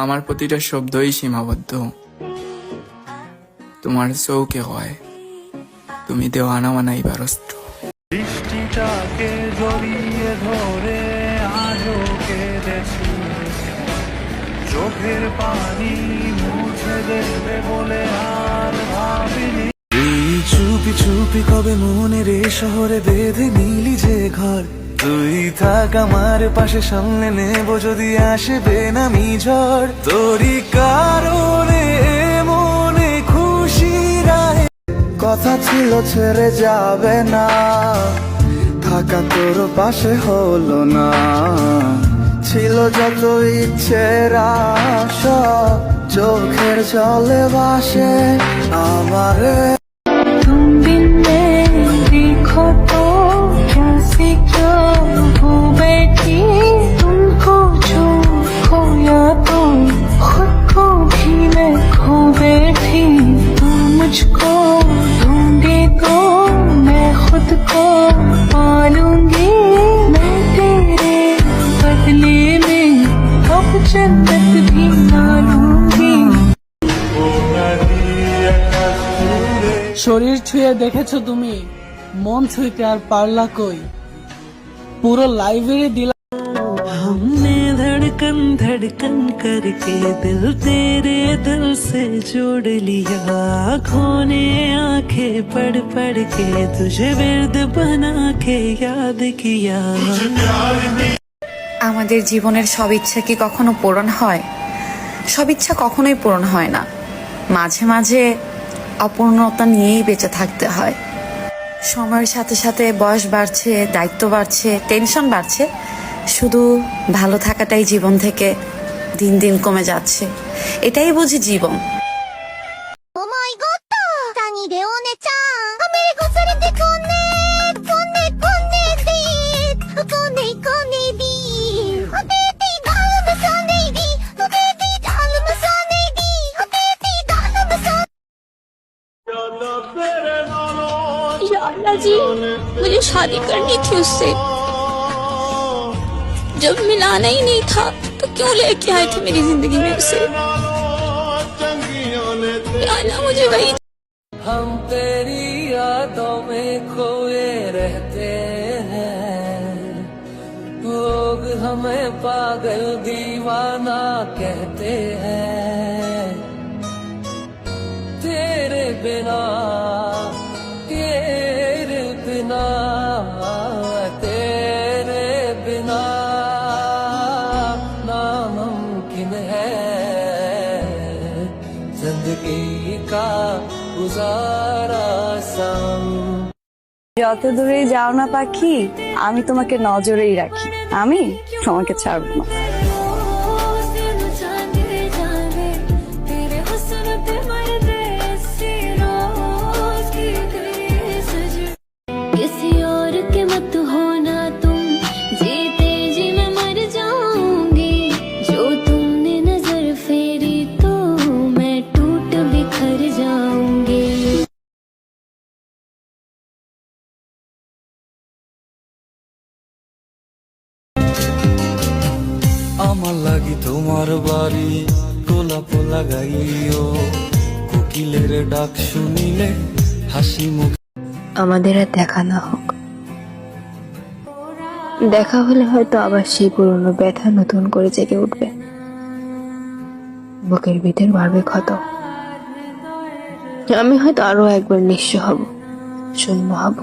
আমার প্রতিটা শব্দই সীমাবদ্ধ। তোমার চৌকে হয়। তুমি দেওয়ানা মানাই বারস্ত বৃষ্টিটাকে জড়িয়ে ধরে আজও কেঁদেছি চোখের পানি মুছে দেবে বলে আর ভাবিনি। চুপি চুপি কবে মনের এ শহরে বেঁধে নিলি যে ঘর? তুই থাক আমার পাশে, সামনে নেব যদি আসে বেনামি ঝড়। তোরই কারণে মনে খুশি রায় কথা ছিল ছেড়ে যাবে না, থাকা তোর পাশে হলো না। ছিল যত ইচ্ছের আশা, চোখের জলে বাসে আমারে। जन्नत भी ना लूंगी শরীর ছুঁয়ে দেখেছো তুমি মন ছুঁইতে আর পারলা কই পুরো লাইব্রেরি দিলা हमने धड़कन धड़कन करके दिल तेरे दिल से जोड़ लिया आँखों ने आंखें पढ़ पढ़ के तुझे विरद बना के याद किया আমাদের জীবনের সব ইচ্ছা কি কখনো পূরণ হয়? সব ইচ্ছা কখনোই পূরণ হয় না। মাঝে মাঝে অপূর্ণতা নিয়েই বেঁচে থাকতে হয়। সময়ের সাথে সাথে বয়স বাড়ছে, দায়িত্ব বাড়ছে টেনশন বাড়ছে। শুধু ভালো থাকাটাই জীবন থেকে দিন দিন কমে যাচ্ছে। এটাই বুঝি জীবন। जी, मुझे शादी करनी थी उससे। जब मिलाना ही नहीं था तो क्यों लेके आए थे मेरी ज़िंदगी में उसे? अल्लाह मुझे वही हम तेरी यादों में खोए रहते हैं। लोग हमें पागल दीवाना कहते हैं। যত দূরেই যাও না পাখি আমি তোমাকে নজরেই রাখি। আমি তোমাকে ছাড়বো না। আমার লাগি তোমার বাড়ি গোলাপ লাগাইও কোকিলের ডাক শুনিলে হাসি মুখ। আমাদের আর দেখা না হোক। দেখা হলে হয়তো আবার সেই পুরনো ব্যথা নতুন করে জেগে উঠবে। বুকের ভিতর বাড়বে ক্ষত। আমি হয়তো আরও একবার নিঃস্ব হব। শূন্য হব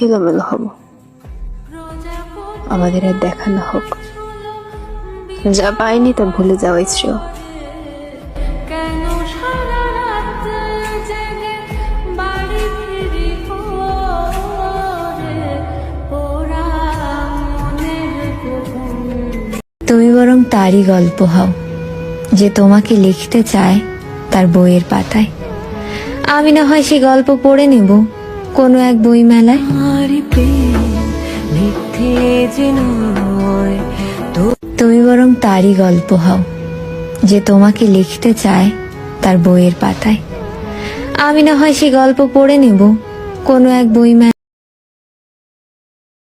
এলোমেলো হব। আমাদের আর দেখা না হোক। যা পাইনি তা ভুলে যাওয়াই শ্রেয়। তুমি বরং তারই গল্প হও যে তোমাকে লিখতে চায় তার বইয়ের পাতায়। আমি না হয় সে গল্প পড়ে নেব কোনো এক বই মেলায় তুমি বরং তারই গল্প হও, যে তোমাকে লিখতে চায় তার বইয়ের পাতায়। আমি না হয় সে গল্প পড়ে নেব, কোনো এক বই মেলায়